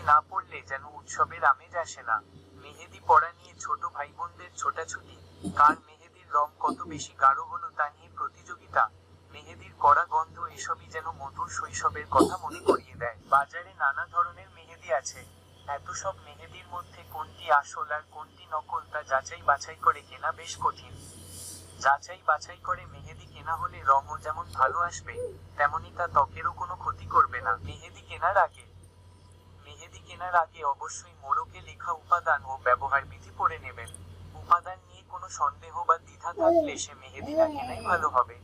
মেহেদি না পড়লে যেন উৎসবের আমেজ আসে না। মেহেদি পড়া নিয়ে ছোট ভাই বোনদের ছোটাছুটি। কার মেহেদির রং কত বেশি গাঢ় হলো তা নিয়ে প্রতিযোগিতা। মেহেদির কড়া গন্ধ এসবই যেন মধুর শৈশবের কথা মনে করিয়ে দেয়। বাজারে নানা ধরনের মেহেদি আছে। এত সব মেহেদির মধ্যে কোনটি আসল আর কোনটি নকল তা যাচাই বাছাই করে কেনা বেশ কঠিন। যাচাই বাছাই করে মেহেদি কেনা হলে রঙও যেমন ভালো আসবে, তেমনি তা ত্বকেরও কোনো ক্ষতি করবে না। মেহেদি কেনার আগে মেহেদি কেনার আগে অবশ্যই মোড়কে লেখা উপাদান ও ব্যবহার বিধি পড়ে নেবেন। উপাদান নিয়ে কোনো সন্দেহ বা দ্বিধা থাকলে সে মেহেদি না কেনাই ভালো হবে।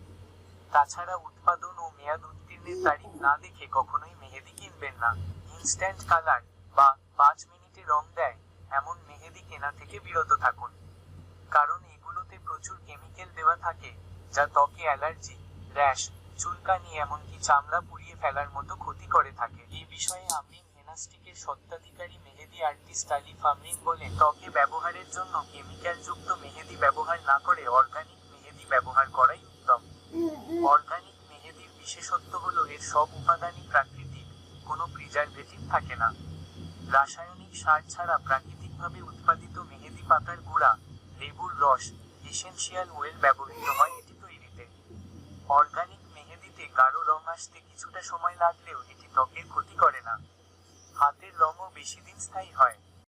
তাছাড়া উৎপাদন ও মেয়াদ উত্তীর্ণের তারিখ না দেখে কখনোই মেহেদি কিনবেন না। ইনস্ট্যান্ট কালার বা পাঁচ মিনিটে রং দেয়, এমন মেহেদি কেনা থেকে বিরত থাকুন। কারণ এগুলোতে প্রচুর কেমিক্যাল দেওয়া থাকে, যা ত্বকে অ্যালার্জি, র্যাশ, চুলকানি, এমনকি চামড়া পুড়িয়ে ফেলার মতো ক্ষতি করে থাকে। এই বিষয়ে আমরিন হেনাস্টিকের সত্ত্বাধিকারী মেহেদি আর্টিস্ট আলী ফামরিন বলেন, ত্বকে ব্যবহারের জন্য কেমিক্যাল যুক্ত মেহেদি ব্যবহার না করে অর্গানিক মেহেদি ব্যবহার করাই উত্তম। অর্গানিক মেহেদির বিশেষত্ব হলো এর সব উপাদানই প্রাকৃতিক, কোনো প্রিজারভেটিভ থাকে না। রাসায়নিক সার ছাড়া প্রাকৃতিকভাবে উৎপাদিত মেহেদি পাতার গুঁড়া, লেবুর রস, এসেনশিয়াল ওয়েল ব্যবহৃত হয় এটি তৈরিতে। অর্গানিক মেহেদিতে গাঢ় রং আসতে কিছুটা সময় লাগলেও এটি ত্বকের ক্ষতি করে না। বেশি দিন স্থায়ী হয়।